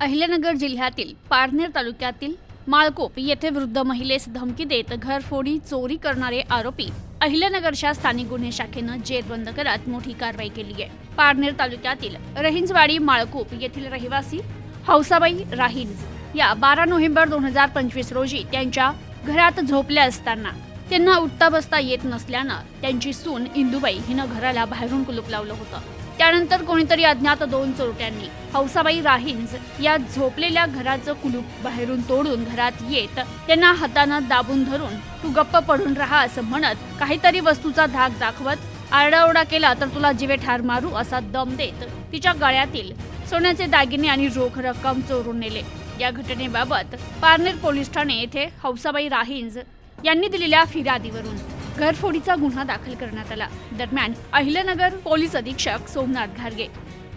अहिल्यानगर जिल्ह्यातील पारनेर तालुक्यातील माळकोप येथे वृद्ध महिलेस धमकी देत घरफोडी चोरी करणारे आरोपी अहिल्यानगरच्या स्थानिक गुन्हे शाखेनं जेरबंद करत मोठी कारवाई केली आहे. पारनेर तालुक्यातील रहिंजवाडी माळकोप येथील रहिवासी हौसाबाई राहिंज या बारा नोव्हेंबर दोन हजार पंचवीस रोजी त्यांच्या घरात झोपल्या असताना त्यांना उठता बसता येत नसल्यानं त्यांची सून इंदुबाई हिनं घराला बाहेरून कुलूप लावलं होतं. त्यानंतर कोणीतरी अज्ञात दोन चोरट्यांनी हौसाबाई राहिंज या झोपलेल्या घराचं कुलूप बाहेरून तोडून घरात येत त्यांना हातानं दाबून धरून तू गप्प पडून राहा असं म्हणत काहीतरी वस्तूचा धाक दाखवत आरडाओरडा केला तर तुला जीवे ठार मारू असा दम देत तिच्या गळ्यातील सोन्याचे दागिने आणि रोख रक्कम चोरून नेले. या घटनेबाबत पारनेर पोलीस ठाणे येथे हौसाबाई राहिंज यांनी दिलेल्या फिर्यादीवरून घरफोडीचा गुन्हा दाखल करण्यात आला. दरम्यान अहिल्यानगर पोलीस अधीक्षक सोमनाथ घारगे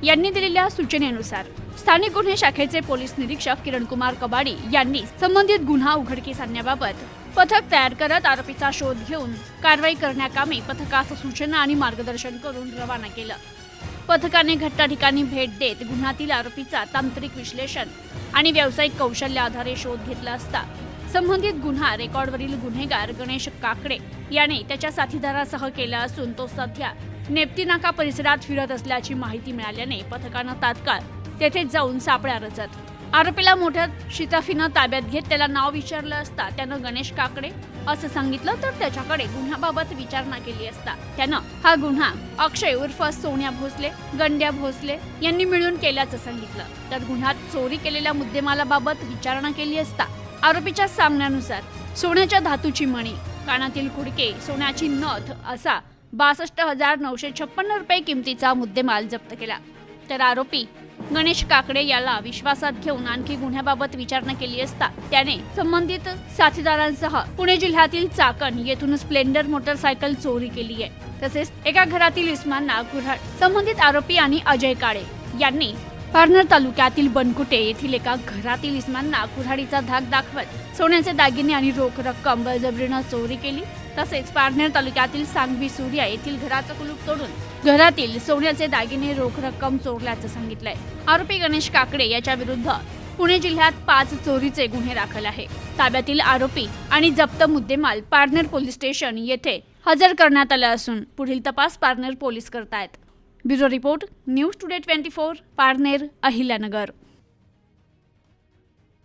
यांनी दिलेल्या सूचनेनुसार स्थानिक गुन्हे शाखेचे पोलीस निरीक्षक किरणकुमार कबाडी यांनी संबंधित गुन्हा उघडकीस आणण्याबाबत पथक तयार करत आरोपीचा शोध घेऊन कारवाई करण्याकामी पथकास सूचना आणि मार्गदर्शन करून रवाना केलं. पथकाने घटना ठिकाणी भेट देत गुन्ह्यातील आरोपीचा तांत्रिक विश्लेषण आणि व्यावसायिक कौशल्य आधारे शोध घेतला असता संबंधित गुन्हा रेकॉर्डवरील गुन्हेगार गणेश काकडे याने त्याच्या साथीदारासह केला असून तो सध्या नेप्तीनाका परिसरात फिरत असल्याची माहिती मिळाल्याने पथकानं तात्काळ तेथे जाऊन सापळा रचत आरोपीला मोठ्या शिताफीनं ताब्यात घेत त्याला नाव विचारलं असता त्यानं गणेश काकडे असं सांगितलं तर त्याच्याकडे गुन्ह्याबाबत विचारणा केली असता त्यानं हा गुन्हा अक्षय उर्फ सोन्या भोसले गंड्या भोसले यांनी मिळून केल्याचं सांगितलं. तर गुन्ह्यात चोरी केलेल्या मुद्देमालाबाबत विचारणा केली असता आरोपीच्या सांगण्यानुसार सोन्याच्या धातूची मणी कानातील खुडके सोन्याची नथ असा बासष्ट हजार नऊशे छप्पन्न रुपये किमतीचा मुद्देमाल जप्त केला. तर आरोपी गणेश काकडे याला विश्वासात घेऊन आणखी गुन्ह्याबाबत विचारणा केली असता त्याने संबंधित साथीदारांसह पुणे जिल्ह्यातील चाकण येथून स्प्लेंडर मोटरसायकल चोरी केली आहे. तसेच एका घरातील इस्मांना कुऱ्हाड संबंधित आरोपी आणि अजय काळे यांनी पारनेर तालुक्यातील बनकुटे येथील एका घरातील इस्मांना कुऱ्हाडीचा धाक दाखवत सोन्याचे दागिने आणि रोख रक्कम बळजबरीनं चोरी केली. तसेच पारनेर तालुक्यातील सांगवी सूर्या येथील घराचं कुलूप तोडून घरातील सोन्याचे दागिने रोख रक्कम चोरल्याचं सांगितलंय. आरोपी गणेश काकडे याच्या विरुद्ध पुणे जिल्ह्यात पाच चोरीचे गुन्हे दाखल आहे. ताब्यातील आरोपी आणि जप्त मुद्देमाल पारनेर पोलीस स्टेशन येथे हजर करण्यात आला असून पुढील तपास पारनेर पोलीस करतायत. Bureau report news today twenty four Parner Ahilyanagar